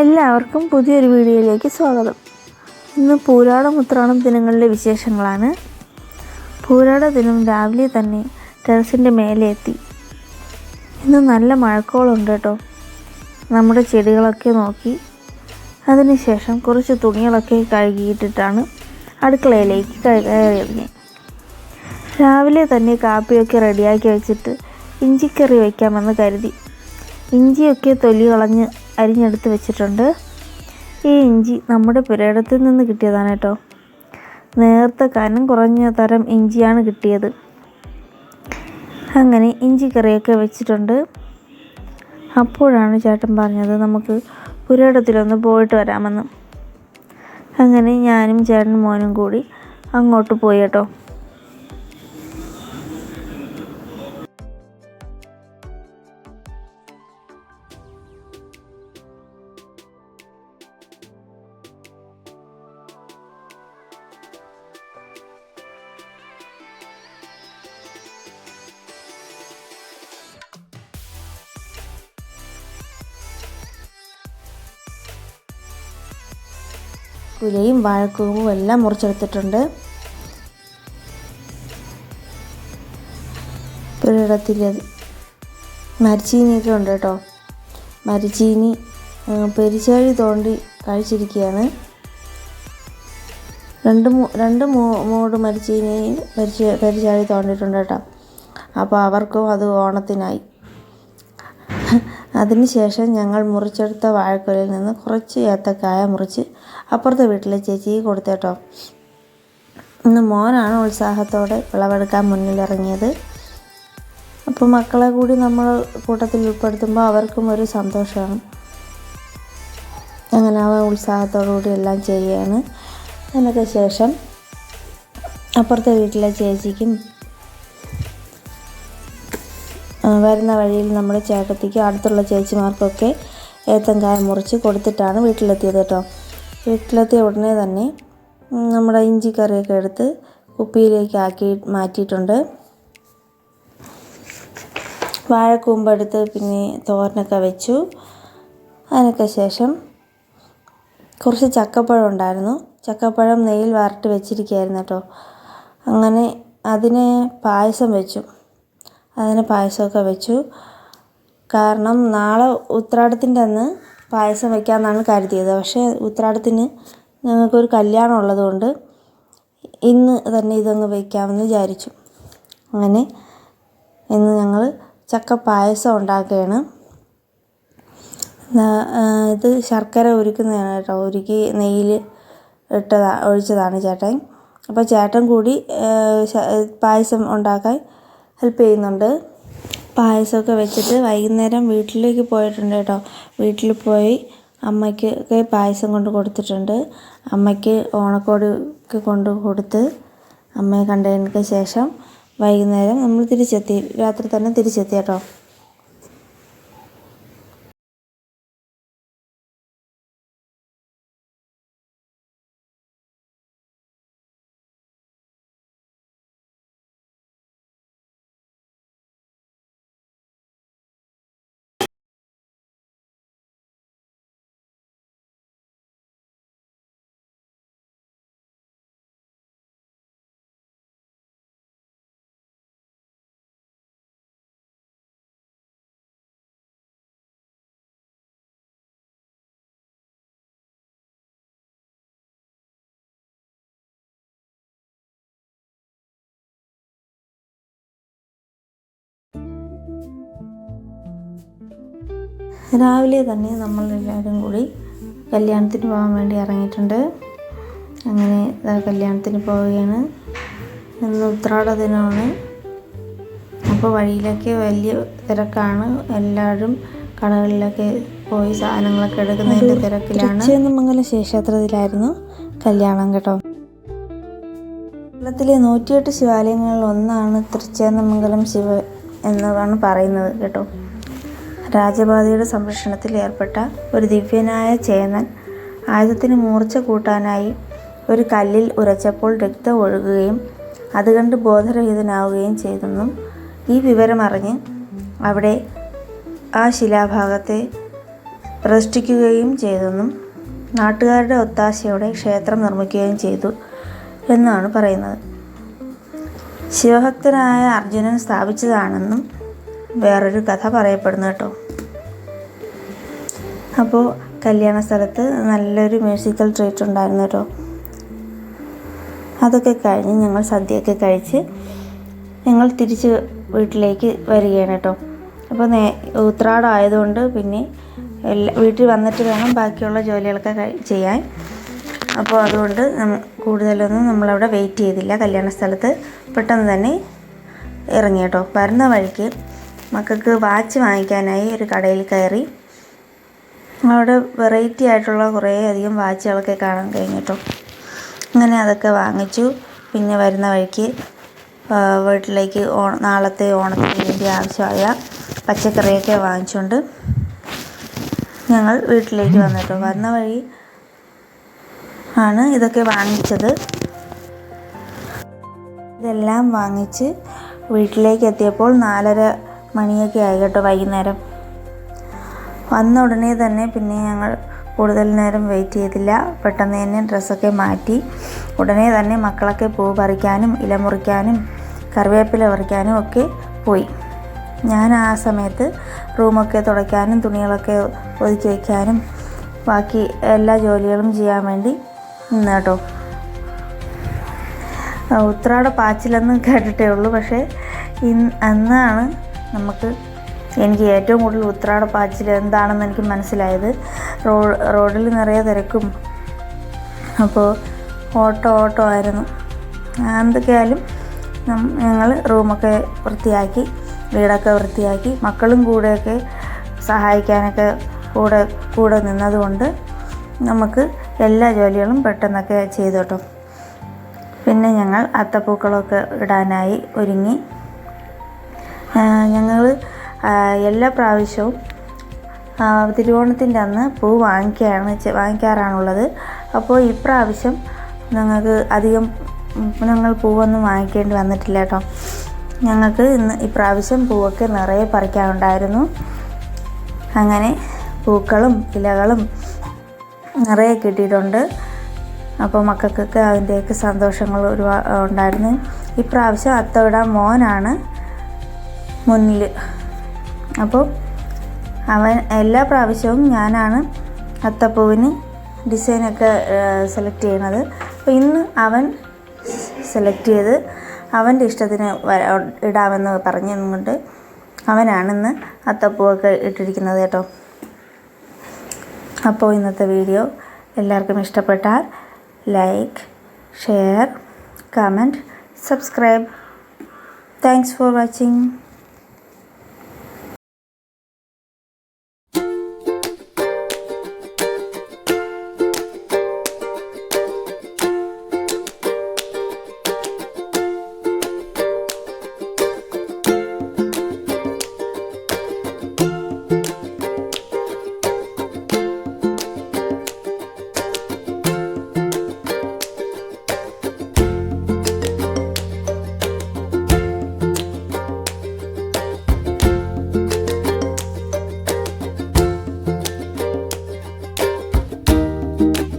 എല്ലാവർക്കും പുതിയൊരു വീഡിയോയിലേക്ക് സ്വാഗതം. ഇന്ന് പൂരാട ഉത്രാടം ദിനങ്ങളിലെ വിശേഷങ്ങളാണ്. പൂരാട ദിനം രാവിലെ തന്നെ ടെറസിന്റെ മേലെ എത്തി. ഇന്ന് നല്ല മഴക്കോളുണ്ട് കേട്ടോ. നമ്മുടെ ചെടികളൊക്കെ നോക്കി. അതിനുശേഷം കുറച്ച് തുണികളൊക്കെ കഴുകിയിട്ടിട്ടാണ് അടുക്കളയിലേക്ക് കയറിയത് രാവിലെ തന്നെ കാപ്പിയൊക്കെ റെഡിയാക്കി വെച്ചിട്ട് ഇഞ്ചിക്കറി വയ്ക്കാമെന്ന് കരുതി. ഇഞ്ചിയൊക്കെ തൊലി കളഞ്ഞ് അരിഞ്ഞെടുത്ത് വെച്ചിട്ടുണ്ട്. ഈ ഇഞ്ചി നമ്മുടെ പുരയിടത്തിൽ നിന്ന് കിട്ടിയതാണ് കേട്ടോ. നേർത്ത കനം കുറഞ്ഞ തരം ഇഞ്ചിയാണ് കിട്ടിയത്. അങ്ങനെ ഇഞ്ചി കറിയൊക്കെ വെച്ചിട്ടുണ്ട്. അപ്പോഴാണ് ചേട്ടൻ പറഞ്ഞത് നമുക്ക് പുരയിടത്തിലൊന്ന് പോയിട്ട് വരാമെന്ന്. അങ്ങനെ ഞാനും ചേട്ടനും മോനും കൂടി അങ്ങോട്ട് പോയി കേട്ടോ. കുലയും വാഴക്കൂവും എല്ലാം മുറിച്ചെടുത്തിട്ടുണ്ട്. ഒരിടത്തിൽ മരിച്ചീനിയൊക്കെ ഉണ്ട് കേട്ടോ. മരിച്ചീനി പെരിച്ചാഴി തോണ്ടി കഴിച്ചിരിക്കുകയാണ് രണ്ട് മൂ രണ്ട് മൂട് മരിച്ചീനിയിൽ പെരിച്ച പെരിച്ചാഴി തോണ്ടിയിട്ടുണ്ട് കേട്ടോ. അപ്പോൾ അവർക്കും അത് ഓണത്തിനായി. അതിനുശേഷം ഞങ്ങൾ മുറിച്ചെടുത്ത വാഴക്കൊലയിൽ നിന്ന് കുറച്ച് ഏത്തക്കായ മുറിച്ച് അപ്പുറത്തെ വീട്ടിലെ ചേച്ചിക്ക് കൊടുത്തേട്ടോ ഇന്ന് മോനാണ് ഉത്സാഹത്തോടെ വിളവെടുക്കാൻ മുന്നിലിറങ്ങിയത്. അപ്പോൾ മക്കളെ കൂടി നമ്മൾ കൂട്ടത്തിൽ ഉൾപ്പെടുത്തുമ്പോൾ അവർക്കും ഒരു സന്തോഷമാണ്. അങ്ങനെ അവൻ ഉത്സാഹത്തോടുകൂടി എല്ലാം ചെയ്യുകയാണ്. അതിനൊക്കെ ശേഷം അപ്പുറത്തെ വീട്ടിലെ ചേച്ചിക്കും വരുന്ന വഴിയിൽ നമ്മൾ ചേട്ടത്തിക്ക് അടുത്തുള്ള ചേച്ചിമാർക്കൊക്കെ ഏത്തങ്കായ മുറിച്ച് കൊടുത്തിട്ടാണ് വീട്ടിലെത്തിയത് കേട്ടോ. വീട്ടിലെത്തിയ ഉടനെ തന്നെ നമ്മുടെ ഇഞ്ചി കറിയൊക്കെ എടുത്ത് കുപ്പിയിലേക്ക് ആക്കി മാറ്റിയിട്ടുണ്ട്. വാഴക്കൂമ്പെടുത്ത് പിന്നെ തോരനൊക്കെ വെച്ചു. അതിനൊക്കെ ശേഷം കുറച്ച് ചക്കപ്പഴം ഉണ്ടായിരുന്നു. ചക്കപ്പഴം നെയ്യിൽ വറുത്ത് വെച്ചിരിക്കുകയായിരുന്നു കേട്ടോ. അങ്ങനെ അതിന് പായസം വെച്ചു. അതിന് പായസമൊക്കെ വെച്ചു. കാരണം നാളെ ഉത്രാടത്തിന്റെ അന്ന് പായസം വെക്കാമെന്നാണ് കരുതിയത്. പക്ഷേ ഉത്രാടത്തിന് ഞങ്ങൾക്കൊരു കല്യാണം ഉള്ളതുകൊണ്ട് ഇന്ന് തന്നെ ഇതങ്ങ് വയ്ക്കാമെന്ന് വിചാരിച്ചു. അങ്ങനെ ഇന്ന് ഞങ്ങൾ ചക്ക പായസം ഉണ്ടാക്കുകയാണ്. ഇത് ശർക്കര ഉരുക്കുന്നതാണ് കേട്ടോ. ഉരുക്കി നെയ്യിൽ ഇട്ടതാ ഒഴിച്ചതാണ് ചേട്ടൻ. അപ്പോൾ ചേട്ടൻ കൂടി പായസം ഉണ്ടാക്കാൻ ഹെൽപ്പ് ചെയ്യുന്നുണ്ട്. പായസമൊക്കെ വെച്ചിട്ട് വൈകുന്നേരം വീട്ടിലേക്ക് പോയിട്ടുണ്ട് കേട്ടോ. വീട്ടിൽ പോയി അമ്മയ്ക്ക് ഒക്കെ പായസം കൊണ്ട് കൊടുത്തിട്ടുണ്ട്. അമ്മയ്ക്ക് ഓണക്കോടി ഒക്കെ കൊണ്ട് കൊടുത്ത് അമ്മയെ കണ്ടതിനൊക്കെ ശേഷം വൈകുന്നേരം നമ്മൾ തിരിച്ചെത്തി. രാത്രി തന്നെ തിരിച്ചെത്തി കേട്ടോ. രാവിലെ തന്നെ നമ്മൾ നമ്മളെല്ലാവരും കൂടി കല്യാണത്തിന് പോകാൻ വേണ്ടി ഇറങ്ങിയിട്ടുണ്ട്. അങ്ങനെ കല്യാണത്തിന് പോവുകയാണ്. ഇന്ന് ഉത്രാട ദിനമാണ്. അപ്പോൾ വഴിയിലൊക്കെ വലിയ തിരക്കാണ്. എല്ലാവരും കടകളിലൊക്കെ പോയി സാധനങ്ങളൊക്കെ എടുക്കുന്നതിന്റെ തിരക്കിലാണ്. ചേന്നമംഗലം ശേഷാത്രത്തിലായിരുന്നു കല്യാണം കേട്ടോ. കേരളത്തിലെ നൂറ്റിയെട്ട് ശിവാലയങ്ങളിൽ ഒന്നാണ് തൃച്ചേന്നമംഗലം ശിവ എന്നാണ് പറയുന്നത് കേട്ടോ. രാജപാതയുടെ സംരക്ഷണത്തിൽ ഏർപ്പെട്ട ഒരു ദിവ്യനായ ചേന്നൻ ആയുധത്തിന് മൂർച്ച കൂട്ടാനായി ഒരു കല്ലിൽ ഉരച്ചപ്പോൾ രക്തം ഒഴുകുകയും അത് കണ്ട് ബോധരഹിതനാവുകയും ചെയ്തെന്നും ഈ വിവരമറിഞ്ഞ് അവിടെ ആ ശിലാഭാഗത്തെ പ്രതിഷ്ഠിക്കുകയും ചെയ്തെന്നും നാട്ടുകാരുടെ ഒത്താശയോടെ ക്ഷേത്രം നിർമ്മിക്കുകയും ചെയ്തു എന്നാണ് പറയുന്നത്. ശിവഭക്തനായ അർജുനൻ സ്ഥാപിച്ചതാണെന്നും വേറൊരു കഥ പറയപ്പെടുന്നു കേട്ടോ. അപ്പോൾ കല്യാണ സ്ഥലത്ത് നല്ലൊരു മ്യൂസിക്കൽ ട്രീറ്റ് ഉണ്ടായിരുന്നു കേട്ടോ അതൊക്കെ കഴിഞ്ഞ് ഞങ്ങൾ സദ്യയൊക്കെ കഴിച്ച് ഞങ്ങൾ തിരിച്ച് വീട്ടിലേക്ക് വരികയാണ് കേട്ടോ അപ്പോൾ നേ ഉത്രാടമായതുകൊണ്ട് പിന്നെ എല്ലാ വീട്ടിൽ വന്നിട്ട് വേണം ബാക്കിയുള്ള ജോലികളൊക്കെ ചെയ്യാൻ. അപ്പോൾ അതുകൊണ്ട് കൂടുതലൊന്നും നമ്മളവിടെ വെയിറ്റ് ചെയ്തില്ല. കല്യാണ സ്ഥലത്ത് പെട്ടെന്ന് തന്നെ ഇറങ്ങി കേട്ടോ വരുന്ന വഴിക്ക് മക്കൾക്ക് വാച്ച് വാങ്ങിക്കാനായി ഒരു കടയിൽ കയറി അവിടെ വെറൈറ്റി ആയിട്ടുള്ള കുറേ അധികം വാച്ചുകളൊക്കെ കാണാൻ കഴിഞ്ഞു കേട്ടോ അങ്ങനെ അതൊക്കെ വാങ്ങിച്ചു. പിന്നെ വരുന്ന വഴിക്ക് വീട്ടിലേക്ക് ഓ നാളത്തെ ഓണത്തിന് വേണ്ടി ആവശ്യമായ പച്ചക്കറിയൊക്കെ വാങ്ങിച്ചുകൊണ്ട് ഞങ്ങൾ വീട്ടിലേക്ക് വന്നിട്ടു. വന്ന വഴി ആണ് ഇതൊക്കെ വാങ്ങിച്ചത്. ഇതെല്ലാം വാങ്ങിച്ച് വീട്ടിലേക്ക് എത്തിയപ്പോൾ നാലര മണിയൊക്കെ ആയി കേട്ടോ വൈകുന്നേരം. വന്ന ഉടനെ തന്നെ പിന്നെ ഞങ്ങൾ കൂടുതൽ നേരം വെയിറ്റ് ചെയ്തില്ല. പെട്ടെന്ന് തന്നെ ഡ്രസ്സൊക്കെ മാറ്റി. ഉടനെ തന്നെ മക്കളൊക്കെ പൂ പറിക്കാനും ഇല മുറിക്കാനും കറിവേപ്പില പറിക്കാനും ഒക്കെ പോയി. ഞാൻ ആ സമയത്ത് റൂമൊക്കെ തുടയ്ക്കാനും തുണികളൊക്കെ ഒതുക്കി വയ്ക്കാനും ബാക്കി എല്ലാ ജോലികളും ചെയ്യാൻ വേണ്ടി നിന്ന് കേട്ടോ ഉത്രാട പാച്ചിലെന്ന് കേട്ടിട്ടേ ഉള്ളൂ. പക്ഷേ ഇന്ന് അന്നാണ് നമുക്ക് എനിക്ക് ഏറ്റവും കൂടുതൽ ഉത്രാട പാച്ചിൽ എന്താണെന്ന് എനിക്ക് മനസ്സിലായത്. റോഡിൽ നിറയെ തിരക്കും. അപ്പോൾ ഓട്ടോ ഓട്ടോ ആയിരുന്നു. എന്തൊക്കെയായാലും ഞങ്ങൾ റൂമൊക്കെ വൃത്തിയാക്കി വീടൊക്കെ വൃത്തിയാക്കി മക്കളും കൂടെയൊക്കെ സഹായിക്കാനൊക്കെ കൂടെ കൂടെ നിന്നതുകൊണ്ട് നമുക്ക് എല്ലാ ജോലികളും പെട്ടെന്നൊക്കെ ചെയ്തു പിന്നെ ഞങ്ങൾ അത്തപ്പൂക്കളമൊക്കെ ഇടാനായി ഒരുങ്ങി. ഞങ്ങൾ എല്ലാ പ്രാവശ്യവും തിരുവോണത്തിന്റെ അന്ന് പൂ വാങ്ങിക്കുകയാണ് വാങ്ങിക്കാറാണുള്ളത്. അപ്പോൾ ഇപ്രാവശ്യം ഞങ്ങൾക്ക് അധികം ഞങ്ങൾ പൂവൊന്നും വാങ്ങിക്കേണ്ടി വന്നിട്ടില്ല കേട്ടോ. ഞങ്ങൾക്ക് ഇന്ന് ഇപ്രാവശ്യം പൂവൊക്കെ നിറയെ പറിക്കാനുണ്ടായിരുന്നു. അങ്ങനെ പൂക്കളും ഇലകളും നിറയെ കിട്ടിയിട്ടുണ്ട്. അപ്പോൾ മക്കൾക്കൊക്കെ അതിന്റെയൊക്കെ സന്തോഷങ്ങൾ ഒരുപാട് ഉണ്ടായിരുന്നു. ഇപ്രാവശ്യം അത്തവിടാൻ മോനാണ് മുന്നിൽ അപ്പോൾ അവൻ എല്ലാ പ്രാവശ്യവും ഞാനാണ് അത്തപ്പൂവിന് ഡിസൈനൊക്കെ സെലക്ട് ചെയ്യണത്. അപ്പോൾ ഇന്ന് അവൻ സെലക്ട് ചെയ്ത് അവന്റെ ഇഷ്ടത്തിന് ഇടാമെന്ന് പറഞ്ഞുകൊണ്ട് അവനാണിന്ന് അത്തപ്പൂവൊക്കെ ഇട്ടിരിക്കുന്നത് കേട്ടോ. അപ്പോൾ ഇന്നത്തെ വീഡിയോ എല്ലാവർക്കും ഇഷ്ടപ്പെട്ടാൽ like share comment subscribe thanks for watching you